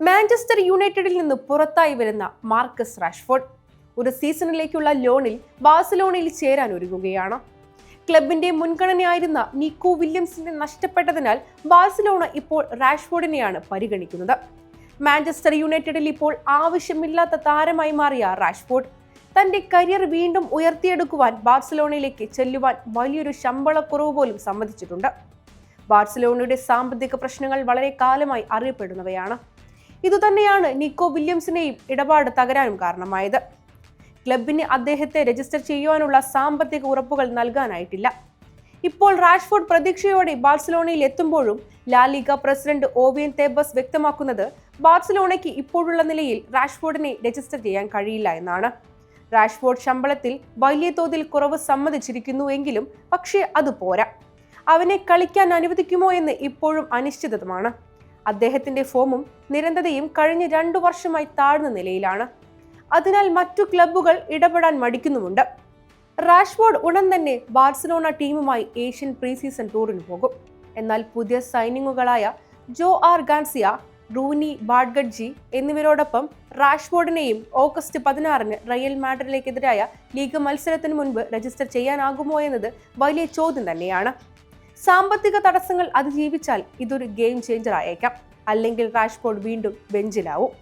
Manchester യുണൈറ്റഡിൽ നിന്ന് പുറത്തായി വരുന്ന മാർക്കസ് റാഷ്ഫോർഡ് ഒരു സീസണിലേക്കുള്ള ലോണിൽ ബാഴ്സലോണയിൽ ചേരാൻ ഒരുങ്ങുകയാണ്. ക്ലബിന്റെ മുൻഗണനയായിരുന്ന നിക്കോ വില്യംസിനെ നഷ്ടപ്പെട്ടതിനാൽ ബാഴ്സലോണ ഇപ്പോൾ റാഷ്ഫോർഡിനെയാണ് പരിഗണിക്കുന്നത്. മാഞ്ചസ്റ്റർ യുണൈറ്റഡിൽ ഇപ്പോൾ ആവശ്യമില്ലാത്ത താരമായി മാറിയ റാഷ്ഫോർഡ് തന്റെ കരിയർ വീണ്ടും ഉയർത്തിയെടുക്കുവാൻ ബാഴ്സലോണയിലേക്ക് ചെല്ലുവാൻ വലിയൊരു ശമ്പളക്കുറവ് പോലും സമ്മതിച്ചിട്ടുണ്ട്. ബാഴ്സലോണയുടെ സാമ്പത്തിക പ്രശ്നങ്ങൾ വളരെ കാലമായി അറിയപ്പെടുന്നവയാണ്. ഇതുതന്നെയാണ് നിക്കോ വില്യംസിനെയും ഇടപാട് തകരാനും കാരണമായത്. ക്ലബിന് അദ്ദേഹത്തെ രജിസ്റ്റർ ചെയ്യുവാനുള്ള സാമ്പത്തിക ഉറപ്പുകൾ നൽകാനായിട്ടില്ല. ഇപ്പോൾ റാഷ്ഫോർഡ് പ്രതീക്ഷയോടെ ബാഴ്സലോണയിൽ എത്തുമ്പോഴും ലാലിഗ പ്രസിഡന്റ് ഓവിയൻ തേബസ് വ്യക്തമാക്കുന്നത് ബാഴ്സലോണയ്ക്ക് ഇപ്പോഴുള്ള നിലയിൽ റാഷ്ഫോർഡിനെ രജിസ്റ്റർ ചെയ്യാൻ കഴിയില്ല എന്നാണ്. റാഷ്ഫോർഡ് ശമ്പളത്തിൽ വലിയ തോതിൽ കുറവ് സമ്മതിച്ചിരിക്കുന്നു എങ്കിലും പക്ഷേ അത് പോരാ. അവനെ കളിക്കാൻ അനുവദിക്കുമോ എന്ന് ഇപ്പോഴും അനിശ്ചിതമാണ് അദ്ദേഹത്തിന്റെ ഫോമും നിരന്തതയും കഴിഞ്ഞ രണ്ടു വർഷമായി താഴ്ന്ന നിലയിലാണ്. അതിനാൽ മറ്റു ക്ലബ്ബുകൾ ഇടപെടാൻ മടിക്കുന്നുമുണ്ട്. റാഷ്ഫോർഡ് ഉടൻ തന്നെ ബാഴ്സലോണ ടീമുമായി ഏഷ്യൻ പ്രീ സീസൺ ടൂറിന് പോകും. എന്നാൽ പുതിയ സൈനിങ്ങുകളായ ജോ ആർ ഗാൻസിയ റൂനി ബാഡ്ഗഡ്ജി എന്നിവരോടൊപ്പം റാഷ്ഫോർഡിനെയും ഓഗസ്റ്റ് പതിനാറിന് റയൽ മാഡ്രിഡിലേക്കെതിരായ ലീഗ് മത്സരത്തിന് മുൻപ് രജിസ്റ്റർ ചെയ്യാനാകുമോ എന്നത് വലിയ ചോദ്യം തന്നെയാണ്. സാമ്പത്തിക തടസ്സങ്ങൾ അതിജീവിച്ചാൽ ഇതൊരു ഗെയിം ചേഞ്ചർ ആയേക്കാം. അല്ലെങ്കിൽ റാഷ്ഫോർഡ് വീണ്ടും ബെഞ്ചിലാവും